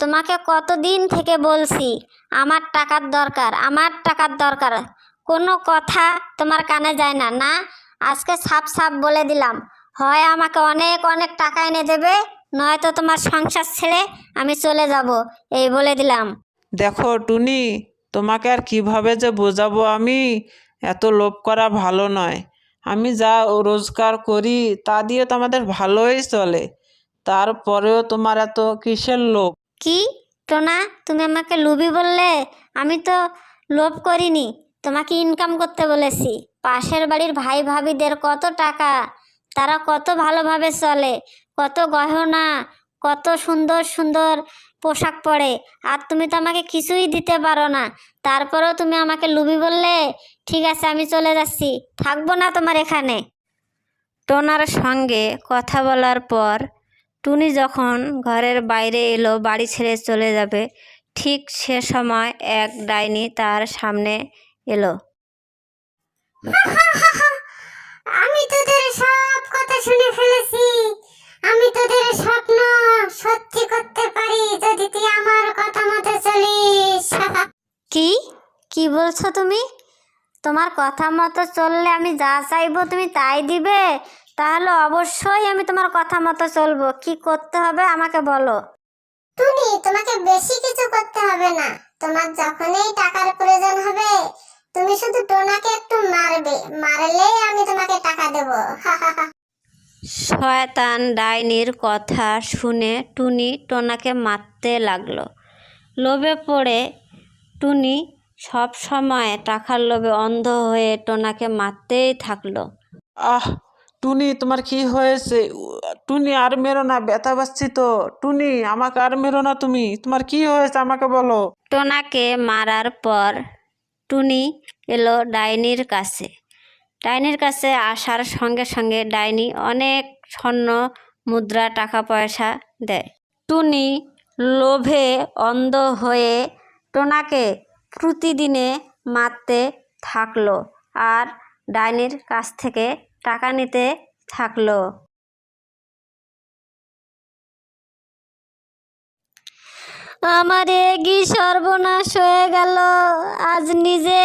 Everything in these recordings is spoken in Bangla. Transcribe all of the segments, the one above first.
তোমাকে কতদিন থেকে বলছি, আমার টাকার দরকার, আমার টাকার দরকার। কোনো কথা তোমার কানে যায় না না? আজকে সাপ সাপ বলে দিলাম। হয় আমাকে অনেক অনেক টাকা এনে দেবে, নয়তো তোমার সংসার ছেড়ে আমি চলে যাব, এই বলে দিলাম। দেখো টুনি, তোমাকে আর কীভাবে যে বোঝাবো আমি? এত লোভ করা ভালো নয়। আমি যা রোজগার করি, তা দিয়ে তো আমাদের ভালোই চলে। তারপরেও তোমার এত কিসের লোভ? কি? টোনা তুমি আমাকে লুবি বললে আমি তো লোভ করিনি। তোমাকে ইনকাম করতে বলেছি। পাশের বাড়ির ভাই ভাবিদের কত টাকা তারা কত ভালোভাবে চলে কত গহনা কত সুন্দর সুন্দর পোশাক পরে আর তুমি তো আমাকে কিছুই দিতে পারো না। তারপরেও তুমি আমাকে লুবি বললে ঠিক আছে আমি চলে যাচ্ছি। থাকব না তোমার এখানে। টোনার সঙ্গে কথা বলার পর টুনি যখন ঘরের বাইরে এলো বাড়ি ছেড়ে চলে যাবে ঠিক সে সময় এক ডাইনি তার সামনে এলো। আমি তোদের সব কথা শুনে ফেলেছি। আমি তোদের স্বপ্ন সত্যি করতে পারি যদি তুই আমার কথা মতো চলিস। কি? কি বলছো তুমি? তোমার কথা মতো চললে আমি যা চাইব তুমি তাই দিবে? তাহলে অবশ্যই আমি তোমার কথা মতো চলবো। কি করতে হবে আমাকে বলো। টুনি তোমাকে বেশি কিছু করতে হবে না। তোমার যখনই টাকার প্রয়োজন হবে তুমি শুধু টোনাকে একটু মারবে। মারলেই আমি তোমাকে টাকা দেবো। শয়তান ডাইনির কথা শুনে টুনি টোনাকে মারতে লাগল। লোভে পড়ে টুনি সব সময় টাকার লোভে অন্ধ হয়ে টোনাকে মারতেই থাকল। আহ টুনি, তোমার কি হয়েছে? টুনি আর মেরো না, ব্যথা পাচ্ছি তো। টুনি, আমাকে আর মেরো না তুমি। তোমার কি হয়েছে আমাকে বলো। টোনাকে মারার পর টুনি এলো ডাইনির কাছে। ডাইনির কাছে আসার সঙ্গে সঙ্গে ডাইনি অনেক স্বর্ণ, মুদ্রা টাকা পয়সা দেয়। টুনি লোভে অন্ধ হয়ে টোনাকে প্রতিদিনে মারতে থাকল আর ডাইনির কাছ থেকে টাকা নিতে থাকল। আমার কি সর্বনাশ হয়ে গেল? আজ নিজে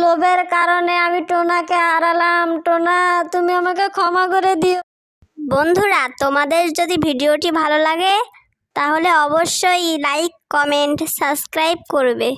লোভের কারণে আমি টোনাকে হারালাম। টোনা, তুমি আমাকে ক্ষমা করে দিও। বন্ধুরা, তোমাদের যদি ভিডিওটি ভালো লাগে, তাহলে অবশ্যই লাইক, কমেন্ট, সাবস্ক্রাইব করবে।